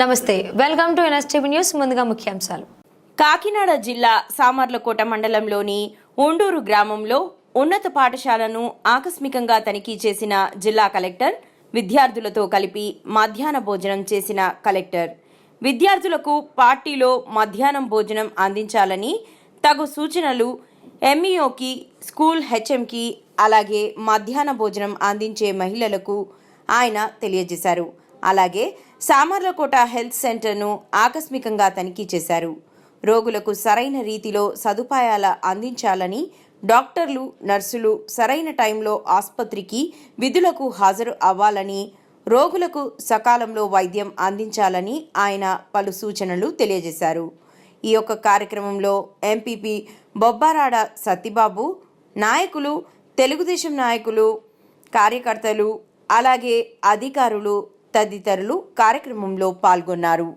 నమస్తే welcome to NSTV news ముందుగా ముఖ్యాంశాలు. కాకినాడ జిల్లా సామర్లకోట మండలంలోని ఉండూరు గ్రామంలో ఉన్నత పాఠశాలను ఆకస్మికంగా తనిఖీ చేసిన జిల్లా కలెక్టర్ విద్యార్థులతో కలిపి మధ్యాహ్న భోజనం చేసిన కలెక్టర్. విద్యార్థులకు పార్టీలో మధ్యాహ్నం భోజనం అందించాలని తగు సూచనలు ఎంఈఓకి స్కూల్ హెచ్ఎంకి అలాగే మధ్యాహ్న భోజనం అందించే మహిళలకు ఆయన తెలియజేశారు. అలాగే సామర్లకోట హెల్త్ సెంటర్ను ఆకస్మికంగా తనిఖీ చేశారు. రోగులకు సరైన రీతిలో సదుపాయాల అందించాలని డాక్టర్లు నర్సులు సరైన టైంలో ఆసుపత్రికి విధులకు హాజరు అవ్వాలని రోగులకు సకాలంలో వైద్యం అందించాలని ఆయన పలు సూచనలు తెలియజేశారు. ఈ యొక్క కార్యక్రమంలో ఎంపీపీ బొబ్బారాడ సత్తిబాబు నాయకులు తెలుగుదేశం నాయకులు కార్యకర్తలు అలాగే అధికారులు తదితరులు కార్యక్రమంలో పాల్గొన్నారు.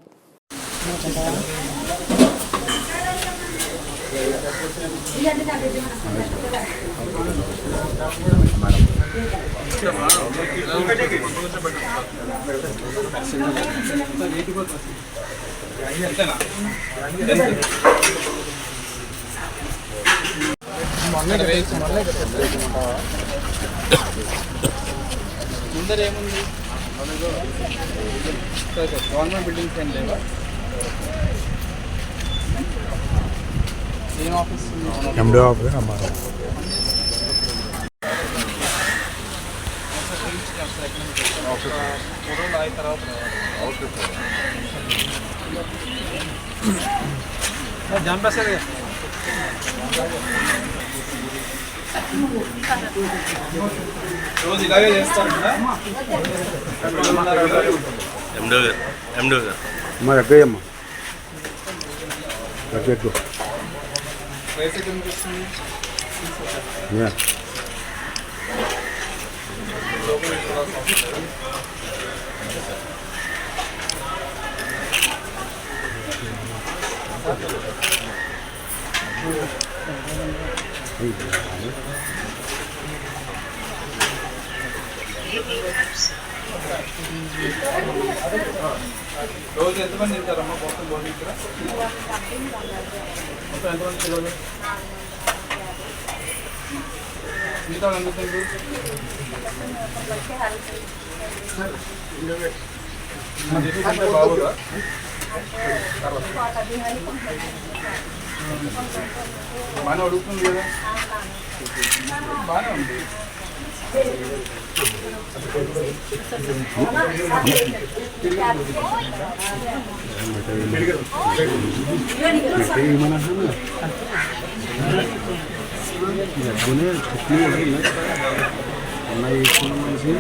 ముందరేముంది గవర్నమెంట్ బిల్డింగ్స్ ఏం లేవా ఏం ఆఫీస్ ఉంది? ఎండి ఆఫీస్ అమ్మారు మూడు రోజులు అయిన తర్వాత జాన్ ప్రసాద్ గారు రోజు ఇలాగే చేస్తాను ఎండో గారు ఎండో గారు అమ్మ ఎగ్గయ్యమ్మ ఎగ్గు వయసు ఎందుకు వస్తుంది రోజు ఎంతమంది తింటారమ్మా మొత్తం రోజు ఇక్కడ మొత్తం ఎంతమంది పిల్లలు మిగతా వాళ్ళు ఎందుకు తింటారు? ఇది తింటే బాగోదా? బాగానే అడుగుతుంది కదా? బాగానే ఉంది. ఎగ్గునే మనిషి